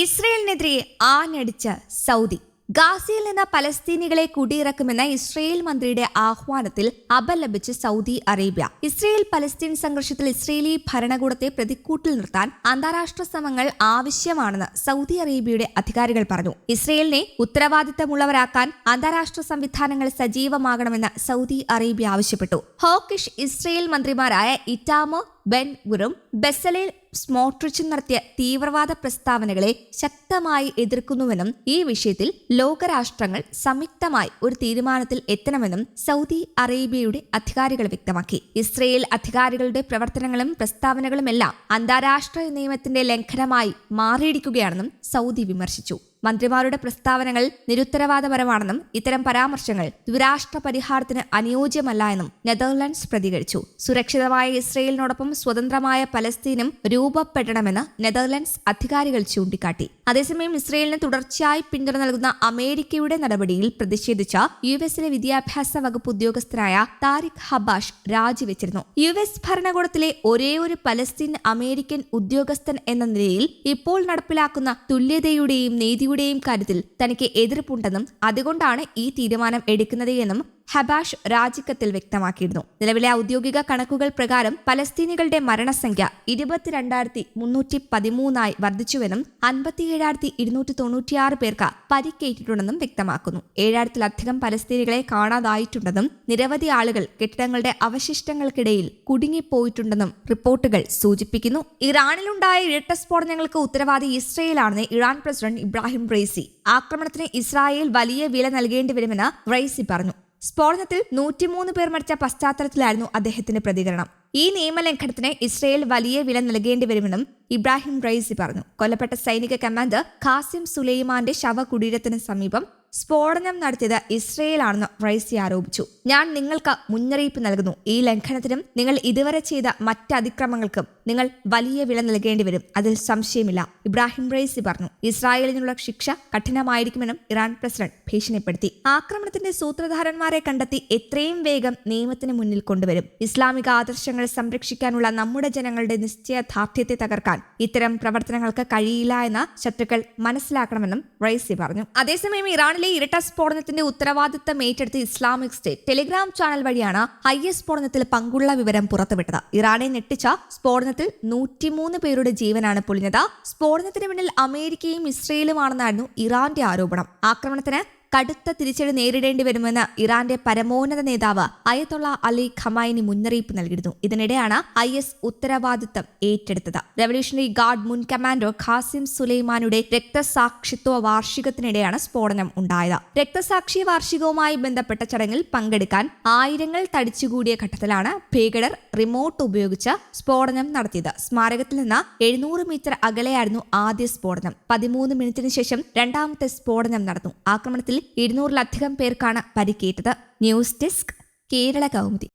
ഇസ്രയേലിനെതിരെ ആഞ്ഞടിച്ച Saudi. ഗാസയിൽ നിന്ന് പലസ്തീനികളെ കുടിയിറക്കുമെന്ന Israel മന്ത്രിയുടെ ആഹ്വാനത്തിൽ അപലപിച്ച് സൗദി അറേബ്യ. ഇസ്രയേൽ പലസ്തീൻ സംഘർഷത്തിൽ ഇസ്രയേലി ഭരണകൂടത്തെ പ്രതിക്കൂട്ടിൽ നിർത്താൻ അന്താരാഷ്ട്ര ശ്രമങ്ങൾ ആവശ്യമാണെന്ന് സൗദി അറേബ്യയുടെ അധികാരികൾ പറഞ്ഞു. ഇസ്രയേലിനെ ഉത്തരവാദിത്തമുള്ളവരാക്കാൻ അന്താരാഷ്ട്ര സംവിധാനങ്ങൾ സജീവമാകണമെന്ന് സൗദി അറേബ്യ ആവശ്യപ്പെട്ടു. ഹോക്കിഷ് ഇസ്രയേൽ മന്ത്രിമാരായ ഇറ്റാമോ ബെൻ ഗുറും ബെസലേൽ സ്മോട്രിച്ചും നടത്തിയ തീവ്രവാദ പ്രസ്താവനകളെ ശക്തമായി എതിർക്കുന്നുവെന്നും ഈ വിഷയത്തിൽ ലോകരാഷ്ട്രങ്ങൾ സംയുക്തമായി ഒരു തീരുമാനത്തിൽ എത്തണമെന്നും സൗദി അറേബ്യയുടെ അധികാരികൾ വ്യക്തമാക്കി. ഇസ്രയേൽ അധികാരികളുടെ പ്രവർത്തനങ്ങളും പ്രസ്താവനകളുമെല്ലാം അന്താരാഷ്ട്ര നിയമത്തിന്റെ ലംഘനമായി മാറിയിരിക്കുകയാണെന്നും സൗദി വിമർശിച്ചു. മന്ത്രിമാരുടെ പ്രസ്താവനകൾ നിരുത്തരവാദപരമാണെന്നും ഇത്തരം പരാമർശങ്ങൾ ദുരാഷ്ട്ര പരിഹാരത്തിന് അനുയോജ്യമല്ല എന്നും നെതർലൻഡ്സ് പ്രതികരിച്ചു. സുരക്ഷിതമായ ഇസ്രയേലിനോടൊപ്പം സ്വതന്ത്രമായ പലസ്തീനും രൂപപ്പെടണമെന്ന് നെതർലൻഡ്സ് അധികാരികൾ ചൂണ്ടിക്കാട്ടി. അതേസമയം ഇസ്രയേലിന് തുടർച്ചയായി പിന്തുണ നൽകുന്ന അമേരിക്കയുടെ നടപടിയിൽ പ്രതിഷേധിച്ച യു എസിലെ വിദ്യാഭ്യാസ വകുപ്പ് ഉദ്യോഗസ്ഥനായ താരിഖ് ഹബാഷ് രാജിവെച്ചിരുന്നു. യു എസ് ഭരണകൂടത്തിലെ ഒരേ ഒരു പലസ്തീൻ അമേരിക്കൻ ഉദ്യോഗസ്ഥൻ എന്ന നിലയിൽ ഇപ്പോൾ നടപ്പിലാക്കുന്ന തുല്യതയുടെയും നീതിയുടെയും കാര്യത്തിൽ തനിക്ക് എതിർപ്പുണ്ടെന്നും അതുകൊണ്ടാണ് ഈ തീരുമാനം എടുക്കുന്നത് എന്നും ഹബാഷ് രാജിക്കത്തിൽ വ്യക്തമാക്കിയിരുന്നു. നിലവിലെ ഔദ്യോഗിക കണക്കുകൾ പ്രകാരം പലസ്തീനികളുടെ മരണസംഖ്യ ഇരുപത്തിരണ്ടായിരത്തി മുന്നൂറ്റി പതിമൂന്നായി വർദ്ധിച്ചുവെന്നും അൻപത്തിയേഴായിരത്തി ഇരുന്നൂറ്റി തൊണ്ണൂറ്റിയാറ് പേർക്ക് പരിക്കേറ്റിട്ടുണ്ടെന്നും വ്യക്തമാക്കുന്നു. ഏഴായിരത്തിലധികം പലസ്തീനികളെ കാണാതായിട്ടുണ്ടെന്നും നിരവധി ആളുകൾ കെട്ടിടങ്ങളുടെ അവശിഷ്ടങ്ങൾക്കിടയിൽ കുടുങ്ങിപ്പോയിട്ടുണ്ടെന്നും റിപ്പോർട്ടുകൾ സൂചിപ്പിക്കുന്നു. ഇറാനിലുണ്ടായ ഇരട്ട സ്ഫോടനങ്ങൾക്ക് ഉത്തരവാദി ഇസ്രയേലാണെന്ന് ഇറാൻ പ്രസിഡന്റ് ഇബ്രാഹിം റെയ്സി. ആക്രമണത്തിന് ഇസ്രായേൽ വലിയ വില നൽകേണ്ടി വരുമെന്ന് റെയ്സി പറഞ്ഞു. സ്ഫോടനത്തിൽ നൂറ്റിമൂന്ന് പേർ മരിച്ച പശ്ചാത്തലത്തിലായിരുന്നു അദ്ദേഹത്തിന്റെ പ്രതികരണം. ഈ നിയമലംഘനത്തിന് ഇസ്രയേൽ വലിയ വില നൽകേണ്ടി വരുമെന്നും ഇബ്രാഹിം റൈസി പറഞ്ഞു. കൊല്ലപ്പെട്ട സൈനിക കമാൻഡർ ഖാസിം സുലൈമാന്റെ ശവകുടീരത്തിന് സമീപം സ്ഫോടനം നടത്തിയത് ഇസ്രയേലാണെന്ന് റൈസി ആരോപിച്ചു. ഞാൻ നിങ്ങൾക്ക് മുന്നറിയിപ്പ് നൽകുന്നു. ഈ ലംഘനത്തിനും നിങ്ങൾ ഇതുവരെ ചെയ്ത മറ്റ് അതിക്രമങ്ങൾക്കും നിങ്ങൾ വലിയ വില നൽകേണ്ടി വരും. അതിൽ സംശയമില്ല. ഇബ്രാഹിം റൈസി പറഞ്ഞു ഇസ്രായേലിനുള്ള ശിക്ഷ കഠിനമായിരിക്കുമെന്നും ഇറാൻ പ്രസിഡന്റ് ഭീഷണിപ്പെടുത്തി. ആക്രമണത്തിന്റെ സൂത്രധാരന്മാരെ കണ്ടെത്തി എത്രയും വേഗം നിയമത്തിന് മുന്നിൽ കൊണ്ടുവരും. ഇസ്ലാമിക ആദർശങ്ങൾ സംരക്ഷിക്കാനുള്ള നമ്മുടെ ജനങ്ങളുടെ നിശ്ചയദാർഢ്യത്തെ തകർക്കാൻ ഇത്തരം പ്രവർത്തനങ്ങൾക്ക് കഴിയില്ല എന്ന് ശത്രുക്കൾ മനസ്സിലാക്കണമെന്നും റൈസി പറഞ്ഞു. അതേസമയം ഇറാനിലെ ഇരട്ട സ്ഫോടനത്തിന്റെ ഉത്തരവാദിത്തം ഏറ്റെടുത്ത് ഇസ്ലാമിക് സ്റ്റേറ്റ് ടെലിഗ്രാം ചാനൽ വഴിയാണ് ഐ എസ് സ്ഫോടനത്തിൽ പങ്കുള്ള വിവരം പുറത്തുവിട്ടത്. ഇറാനെ ഞെട്ടിച്ച സ്ഫോടനത്തിൽ നൂറ്റിമൂന്ന് പേരുടെ ജീവനാണ് പൊളിഞ്ഞത് സ്ഫോടനത്തിന് പിന്നിൽ അമേരിക്കയും ഇസ്രയേലുമാണെന്നായിരുന്നു ഇറാന്റെ ആരോപണം. ആക്രമണത്തിന് കടുത്ത തിരിച്ചടി നേരിടേണ്ടി വരുമെന്ന് ഇറാന്റെ പരമോന്നത നേതാവ് അയത്തുള്ള അലി ഖമായിനി മുന്നറിയിപ്പ് നൽകിയിരുന്നു. ഇതിനിടെയാണ് ഐ എസ് ഉത്തരവാദിത്തം ഏറ്റെടുത്തത്. റവല്യൂഷണറി ഗാർഡ് മുൻ കമാൻഡോ ഖാസിം സുലൈമാനുടെ രക്തസാക്ഷിത്വ വാർഷികത്തിനിടെയാണ് സ്ഫോടനം ഉണ്ടായത്. രക്തസാക്ഷി വാർഷികവുമായി ബന്ധപ്പെട്ട ചടങ്ങിൽ പങ്കെടുക്കാൻ ആയിരങ്ങൾ തടിച്ചുകൂടിയ ഘട്ടത്തിലാണ് ഭീകരർ റിമോട്ട് ഉപയോഗിച്ച് സ്ഫോടനം നടത്തിയത്. സ്മാരകത്തിൽ നിന്ന് എഴുന്നൂറ് മീറ്റർ അകലെയായിരുന്നു ആദ്യ സ്ഫോടനം. പതിമൂന്ന് മിനിറ്റിന് ശേഷം രണ്ടാമത്തെ സ്ഫോടനം നടന്നു. ആക്രമണത്തിൽ ഇരുന്നൂറിലധികം പേർക്കാണ് പരിക്കേറ്റത്. News desk Kerala Kaumudi.